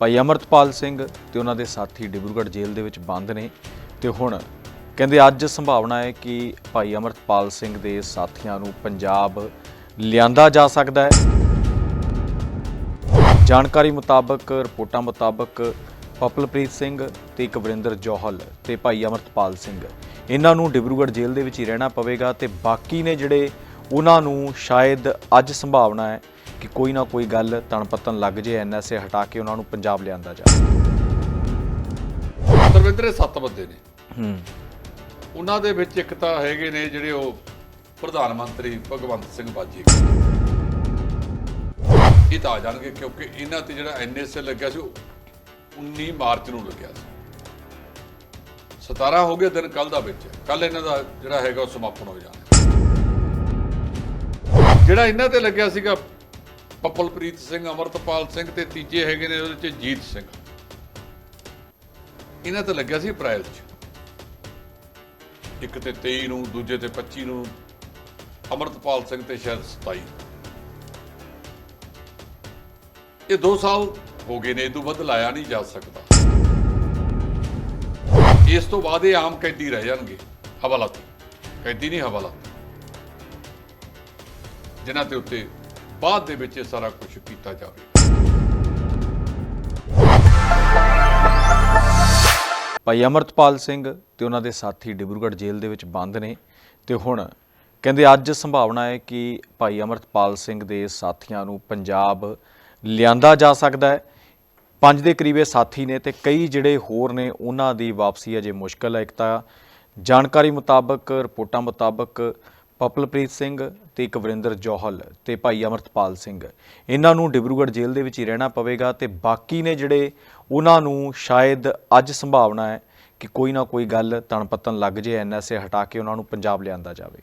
ਭਾਈ ਅਮਰਤਪਾਲ ਸਿੰਘ ਤੇ ਉਹਨਾਂ ਦੇ ਸਾਥੀ ਡਿਬਰੂਗੜ੍ਹ ਜੇਲ੍ਹ ਦੇ ਵਿੱਚ ਬੰਦ ਨੇ ਤੇ ਹੁਣ ਕਹਿੰਦੇ ਅੱਜ ਸੰਭਾਵਨਾ ਹੈ ਕਿ ਭਾਈ ਅਮਰਤਪਾਲ ਸਿੰਘ ਦੇ ਸਾਥੀਆਂ ਨੂੰ ਪੰਜਾਬ ਲਿਆਂਦਾ ਜਾ ਸਕਦਾ ਹੈ। ਜਾਣਕਾਰੀ ਮੁਤਾਬਕ, ਰਿਪੋਰਟਾਂ ਮੁਤਾਬਕ ਪਪਲਪ੍ਰੀਤ ਸਿੰਘ ਤੇ ਕਵਰਿੰਦਰ ਜੋਹਲ ਤੇ ਭਾਈ ਅਮਰਤਪਾਲ ਸਿੰਘ, ਇਹਨਾਂ ਨੂੰ ਡਿਬਰੂਗੜ੍ਹ ਜੇਲ੍ਹ ਦੇ ਵਿੱਚ ਹੀ ਰਹਿਣਾ ਪਵੇਗਾ ਤੇ ਬਾਕੀ ਨੇ ਜਿਹੜੇ ਉਹਨਾਂ ਨੂੰ ਸ਼ਾਇਦ ਅੱਜ ਸੰਭਾਵਨਾ ਹੈ ਕਿ ਕੋਈ ਨਾ ਕੋਈ ਗੱਲ ਤਣਪਤਨ ਲੱਗ ਜੇ ਐਨਐਸਏ ਹਟਾ ਕੇ ਉਹਨਾਂ ਨੂੰ ਪੰਜਾਬ ਲਿਆਂਦਾ ਜਾਵੇ। ਤਰਵਿੰਦਰੇ ਸੱਤ ਬੰਦੇ ਨੇ। ਹੂੰ। ਉਹਨਾਂ ਦੇ ਵਿੱਚ ਇੱਕ ਤਾਂ ਹੈਗੇ ਨੇ ਜਿਹੜੇ ਉਹ ਪ੍ਰਧਾਨ ਮੰਤਰੀ ਭਗਵੰਤ ਸਿੰਘ ਬਾਜੀ ਇਹ ਤਾਂ ਆ ਜਾਣਗੇ ਕਿਉਂਕਿ ਇਹਨਾਂ ਤੇ ਜਿਹੜਾ ਐਨਐਸਏ ਲੱਗਿਆ ਸੀ ਉਹ 19 ਮਾਰਚ ਨੂੰ ਲੱਗਿਆ ਸੀ। 17 ਹੋ ਗਿਆ ਦਿਨ ਕੱਲ ਦਾ ਵਿੱਚ। ਕੱਲ ਇਹਨਾਂ ਦਾ ਜਿਹੜਾ ਹੈਗਾ ਉਹ ਸਮਾਪਨ ਹੋ ਜਾਣਾ। ਜਿਹੜਾ ਇਹਨਾਂ ਤੇ ਲੱਗਿਆ ਸੀਗਾ ਪਪਲਪ੍ਰੀਤ ਸਿੰਘ, ਅਮਰਤਪਾਲ ਸਿੰਘ ਤੇ ਤੀਜੇ ਹੈਗੇ ਨੇ ਉਹਦੇ ਚ ਜੀਤ ਸਿੰਘ। ਇਹਨਾਂ ਤੇ ਲੱਗਿਆ ਸੀ ਅਪ੍ਰੈਲ 'ਚ। ਇੱਕ ਤੇ 23 ਨੂੰ, ਦੂਜੇ ਤੇ 25 ਨੂੰ, ਅਮਰਤਪਾਲ ਸਿੰਘ ਤੇ ਸ਼ਾਇਦ 27 ਇਹ 2 ਸਾਲ ਹੋ ਗਏ ਨੇ ਇਹ ਤੋਂ ਵੱਧ ਲਾਇਆ ਨਹੀਂ ਜਾ ਸਕਦਾ। ਇਸ ਤੋਂ ਬਾਅਦ ਇਹ ਆਮ ਕੈਦੀ ਰਹਿ ਜਾਣਗੇ, ਹਵਾਲਾਤੀ। ਕੈਦੀ ਨਹੀਂ ਹਵਾਲਾਤੀ। ਜਿਨ੍ਹਾਂ ਤੇ ਉੱਤੇ ਬਾਅਦ ਦੇ ਵਿੱਚ ਇਹ ਸਾਰਾ ਕੁਝ ਕੀਤਾ ਜਾਵੇ। ਭਾਈ ਅਮਰਤਪਾਲ ਸਿੰਘ ਤੇ ਉਹਨਾਂ ਦੇ ਸਾਥੀ ਡਿਬਰੂਗੜ੍ਹ ਜੇਲ੍ਹ ਦੇ ਵਿੱਚ ਬੰਦ ਨੇ ਤੇ ਹੁਣ ਕਹਿੰਦੇ ਅੱਜ ਸੰਭਾਵਨਾ ਹੈ ਕਿ ਭਾਈ ਅਮਰਤਪਾਲ ਸਿੰਘ ਦੇ ਸਾਥੀਆਂ ਨੂੰ ਪੰਜਾਬ ਲਿਆਂਦਾ ਜਾ ਸਕਦਾ ਹੈ। ਪੰਜ ਦੇ ਕਰੀਬੇ ਸਾਥੀ ਨੇ ਤੇ ਕਈ ਜਿਹੜੇ ਹੋਰ ਨੇ, ਉਹਨਾਂ ਦੀ ਵਾਪਸੀ ਅਜੇ ਮੁਸ਼ਕਲ ਹੈ। ਇੱਕ ਤਾਂ ਜਾਣਕਾਰੀ ਮੁਤਾਬਕ, ਰਿਪੋਰਟਾਂ ਮੁਤਾਬਕ ਪਪਲਪ੍ਰੀਤ ਸਿੰਘ ਤੇ ਇੱਕ ਵਰਿੰਦਰ ਜੋਹਲ ਤੇ ਭਾਈ ਅਮਰਤਪਾਲ ਸਿੰਘ। ਇਹਨਾਂ ਨੂੰ ਡਿਬਰੂਗੜ੍ਹ ਜੇਲ੍ਹ ਦੇ ਵਿੱਚ ਹੀ ਰਹਿਣਾ ਪਵੇਗਾ ਤੇ ਬਾਕੀ ਨੇ ਜਿਹੜੇ ਉਹਨਾਂ ਨੂੰ ਸ਼ਾਇਦ ਅੱਜ ਸੰਭਾਵਨਾ ਹੈ ਕਿ ਕੋਈ ਨਾ ਕੋਈ ਗੱਲ ਤਣਪਤਨ ਲੱਗ ਜੇ ਐਨਐਸਏ ਹਟਾ ਕੇ ਉਹਨਾਂ ਨੂੰ ਪੰਜਾਬ ਲਿਆਂਦਾ ਜਾਵੇ।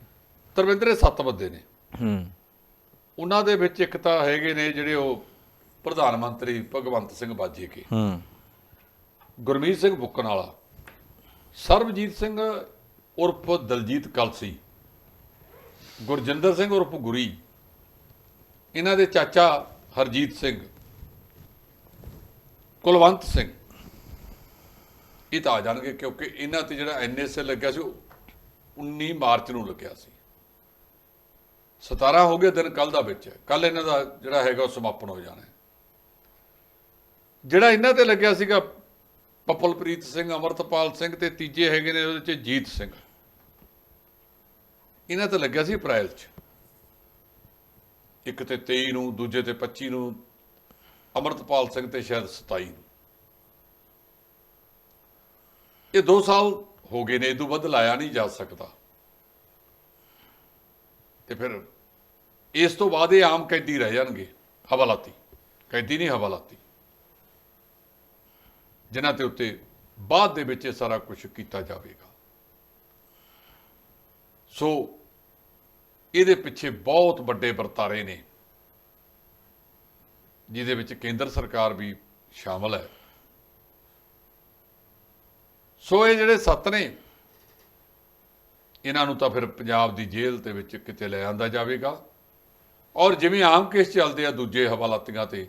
ਤਰਵਿੰਦਰੇ ਸੱਤ ਬੰਦੇ ਨੇ। ਹੂੰ। ਉਹਨਾਂ ਦੇ ਵਿੱਚ ਇੱਕ ਤਾਂ ਹੈਗੇ ਨੇ ਜਿਹੜੇ ਉਹ ਪ੍ਰਧਾਨ ਮੰਤਰੀ ਭਗਵੰਤ ਸਿੰਘ ਬਾਜੀਕੇ। ਹੂੰ। ਗੁਰਮੀਤ ਸਿੰਘ ਬੁੱਕਣ ਵਾਲਾ ਸਰਬਜੀਤ ਸਿੰਘ ਉਰਫ ਦਲਜੀਤ ਕਲਸੀ ਗੁਰਜਿੰਦਰ ਸਿੰਘ ਉਰਫ ਗੁਰੀ, ਇਹਨਾਂ ਦੇ ਚਾਚਾ ਹਰਜੀਤ ਸਿੰਘ, ਕੁਲਵੰਤ ਸਿੰਘ। ਇਹ ਤਾਂ ਆ ਜਾਣਗੇ ਕਿਉਂਕਿ ਇਹਨਾਂ ਤੇ ਜਿਹੜਾ ਐਨਐਸਏ ਲੱਗਿਆ ਸੀ, ਉਹ 19 ਮਾਰਚ ਨੂੰ ਲੱਗਿਆ ਸੀ। 17 ਹੋ ਗਿਆ ਦਿਨ ਕੱਲ ਦਾ ਵਿੱਚ। ਕੱਲ ਇਹਨਾਂ ਦਾ ਜਿਹੜਾ ਹੈਗਾ ਉਹ ਸਮਾਪਨ ਹੋ ਜਾਣਾ ਜਿਹੜਾ ਇਹਨਾਂ ਤੇ ਲੱਗਿਆ ਸੀਗਾ, ਪਪਲਪ੍ਰੀਤ ਸਿੰਘ, ਅਮਰਤਪਾਲ ਸਿੰਘ ਤੇ ਤੀਜੇ ਹੈਗੇ ਨੇ, ਉਹਦੇ ਚ ਜੀਤ ਸਿੰਘ। ਇਹਨਾਂ ਤੇ ਲੱਗਿਆ ਸੀ ਅਪ੍ਰੈਲ 'ਚ। ਇੱਕ ਤੇ 23 ਨੂੰ, ਦੂਜੇ ਤੇ 25 ਨੂੰ, ਅਮਰਤਪਾਲ ਸਿੰਘ ਤੇ ਸ਼ਾਇਦ 27 ਨੂੰ। ਇਹ 2 ਸਾਲ ਹੋ ਗਏ ਨੇ ਇਹ ਤੋਂ ਵੱਧ ਲਾਇਆ ਨਹੀਂ ਜਾ ਸਕਦਾ। ਤੇ ਫਿਰ ਇਸ ਤੋਂ ਬਾਅਦ ਇਹ ਆਮ ਕੈਦੀ ਰਹਿ ਜਾਣਗੇ, ਹਵਾਲਾਤੀ। ਕੈਦੀ ਨਹੀਂ, ਹਵਾਲਾਤੀ। ਜਿਨ੍ਹਾਂ ਤੇ ਉੱਤੇ ਬਾਅਦ ਦੇ ਵਿੱਚ ਇਹ ਸਾਰਾ ਕੁਝ ਕੀਤਾ ਜਾਵੇਗਾ। ਸੋ ਇਹਦੇ ਪਿੱਛੇ ਬਹੁਤ ਵੱਡੇ ਵਰਤਾਰੇ ਨੇ, ਜਿਹਦੇ ਵਿੱਚ ਕੇਂਦਰ ਸਰਕਾਰ ਵੀ ਸ਼ਾਮਲ ਹੈ। ਸੋ ਇਹ ਜਿਹੜੇ ਸੱਤ ਨੇ, ਇਹਨਾਂ ਨੂੰ ਤਾਂ ਫਿਰ ਪੰਜਾਬ ਦੀ ਜੇਲ੍ਹ ਦੇ ਵਿੱਚ ਕਿਤੇ ਲੈ ਆਂਦਾ ਜਾਵੇਗਾ। ਔਰ ਜਿਵੇਂ ਆਮ ਕੇਸ ਚੱਲਦੇ ਆ ਦੂਜੇ ਹਵਾਲਾਤੀਆਂ ਤੇ,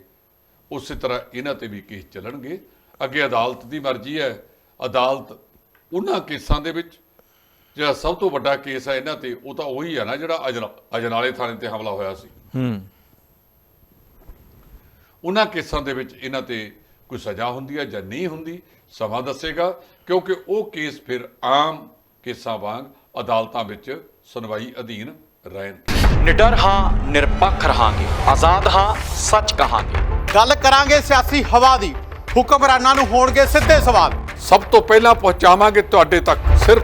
ਉਸੇ ਤਰ੍ਹਾਂ ਇਹਨਾਂ ਤੇ ਵੀ ਕੇਸ ਚੱਲਣਗੇ। ਅੱਗੇ ਅਦਾਲਤ ਦੀ ਮਰਜ਼ੀ ਹੈ। ਅਦਾਲਤ ਉਹਨਾਂ ਕੇਸਾਂ ਦੇ ਵਿੱਚ ਜਿਹੜਾ ਸਭ ਤੋਂ ਵੱਡਾ ਕੇਸ ਹੈ ਇਹਨਾਂ ਤੇ ਉਹ ਤਾਂ ਉਹੀ ਹੈ ਨਾ ਜਿਹੜਾ ਅਜਨ- ਅਜਨਾਲੇ ਥਾਣੇ ਤੇ ਹਮਲਾ ਹੋਇਆ ਸੀ। ਹੂੰ। ਉਹਨਾਂ ਕੇਸਾਂ ਦੇ ਵਿੱਚ ਇਹਨਾਂ ਤੇ ਕੋਈ ਸਜ਼ਾ ਹੁੰਦੀ ਹੈ ਜਾਂ ਨਹੀਂ ਹੁੰਦੀ ਸਮਾਂ ਦੱਸੇਗਾ ਕਿਉਂਕਿ ਉਹ ਕੇਸ ਫਿਰ ਆਮ ਕੇਸਾਂ ਵਾਂਗ ਅਦਾਲਤਾਂ ਵਿੱਚ ਸੁਣਵਾਈ ਅਧੀਨ ਰਹਿਣਗੇ ਨਿਡਰ ਹਾਂ ਨਿਰਪੱਖ ਰਹਾਂਗੇ। ਆਜ਼ਾਦ ਹਾਂ ਸੱਚ ਕਹਾਂਗੇ। ਗੱਲ ਕਰਾਂਗੇ ਸਿਆਸੀ ਹਵਾ ਦੀ। ਹੁਕਮਰਾਨਾਂ ਨੂੰ ਹੋਣਗੇ ਸਿੱਧੇ ਸਵਾਲ। ਸਭ ਤੋਂ ਪਹਿਲਾਂ ਪਹੁੰਚਾਵਾਂਗੇ ਤੁਹਾਡੇ ਤੱਕ ਸਿਰਫ